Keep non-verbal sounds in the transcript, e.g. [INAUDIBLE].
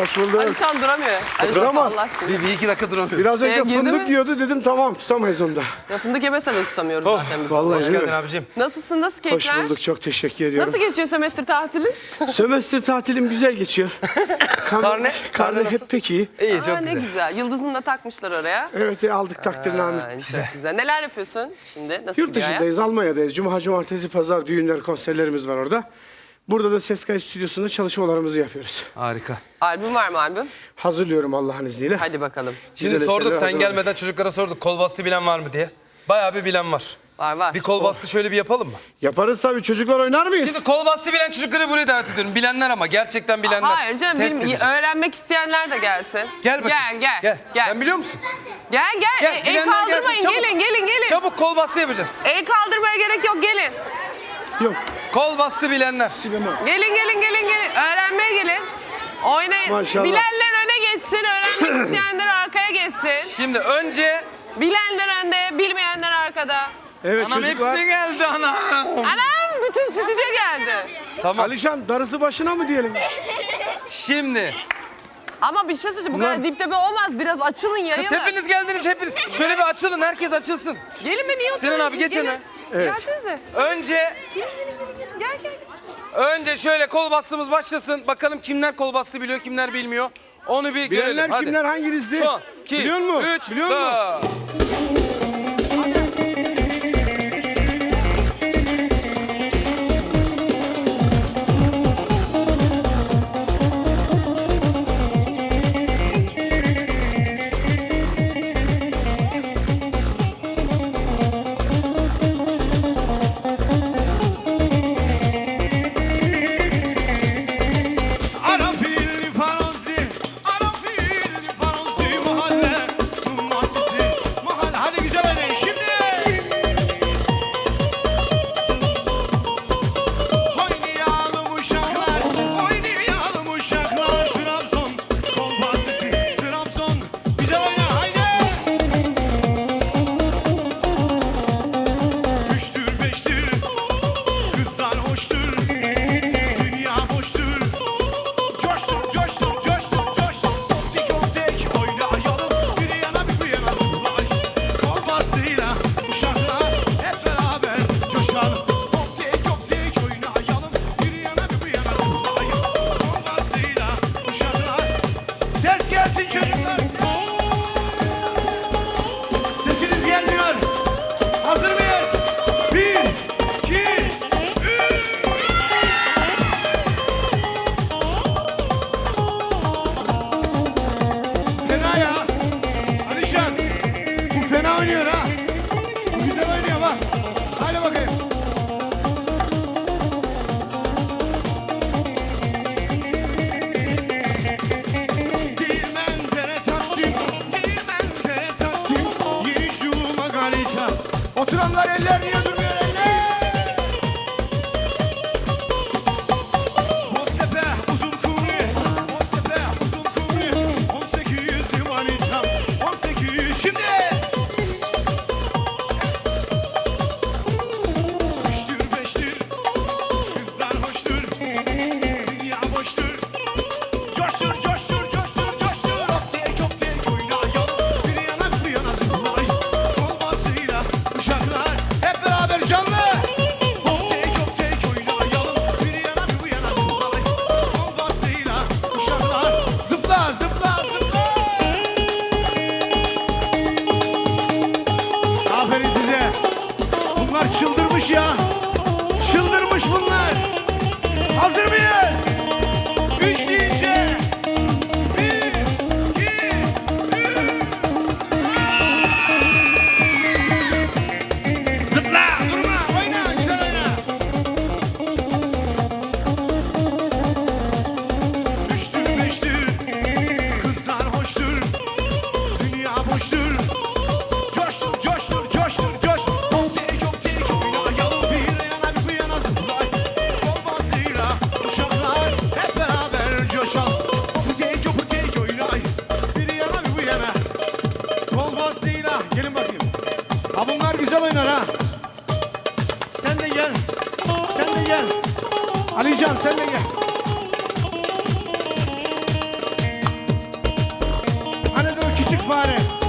Hoş geldin. Hoş bulduk. Alişan duramıyor. Alişan Duramaz. Allah seni. Bir, bir iki dakika duramıyorum. Biraz önce Sevgili fındık mi? yiyordu dedim tamam tutamayız onu da. Ya fındık yemese de tutamıyoruz Oh, zaten biz. Vallahi Hoş geldin abicim. Nasılsın? Nasıl Hoş keyifler? bulduk çok teşekkür ediyorum. Nasıl geçiyor sömestr tatili? [LAUGHS] Sömestr tatilim güzel geçiyor. Karne? Karne nasıl? hep pek iyi. İyi Aa, çok ne güzel. güzel. Yıldızını da takmışlar oraya. Evet e, aldık takdirname. Aa, çok güzel. Neler yapıyorsun şimdi? Nasıl Yurt gidiyor hayat? dışındayız Almanya'dayız. Cuma, cumartesi, pazar düğünler, konserlerimiz var orada. Burada da ses kayıt stüdyosunda çalışmalarımızı yapıyoruz. Harika. Albüm var mı albüm? Hazırlıyorum Allah'ın izniyle. Hadi bakalım. Şimdi Güzel sorduk sen gelmeden çocuklara sorduk kol bastı bilen var mı diye. Bayağı bir bilen var. Var var. Bir kol bastı şöyle bir yapalım mı? Yaparız tabii. Çocuklar oynar mıyız? Şimdi kol bastı bilen çocukları buraya davet ediyorum. Bilenler ama gerçekten bilenler. Hayır canım Test benim edeceğiz. öğrenmek isteyenler de gelsin. Gel bakayım. Gel gel. Gel. Gel Sen biliyor musun? gel. gel. Gel, E- el bilenler gelsin, kaldırmayın. çabuk. Gelin gelin gelin. Çabuk kol bastı yapacağız. El kaldırmaya gerek yok gelin. Yok. Kol bastı bilenler. Gelin gelin gelin gelin. Öğrenmeye gelin. Oynayın. Maşallah. Bilenler öne geçsin. Öğrenmek [COUGHS] isteyenler arkaya geçsin. Şimdi önce Bilenler önde, bilmeyenler arkada. Evet anam çocuklar. hepsi geldi anam. Anam bütün stüdyo geldi. Tamam. Alişan darısı başına mı diyelim? Şimdi Ama bir şey söyleyeceğim. Bu kadar dip dibe olmaz. Biraz açılın yayılın. kız hepiniz geldiniz hepiniz. Şöyle bir açılın herkes açılsın. Gelin beni niye Sinan abi, geç öne. Evet. Gelsenize. Önce Gel gel. önce şöyle kol bastığımız başlasın. Bakalım kimler kol bastı biliyor kimler bilmiyor. Onu bir görelim. Bilenler Hadi. kimler hanginizdi? Son, iki, Biliyor musun? üç, Biliyor musun? dört. düştün Oturanlar eller 不需要。oynar ha. Sen de gel. Sen de gel. Alican sen de gel. Hani de o küçük fare.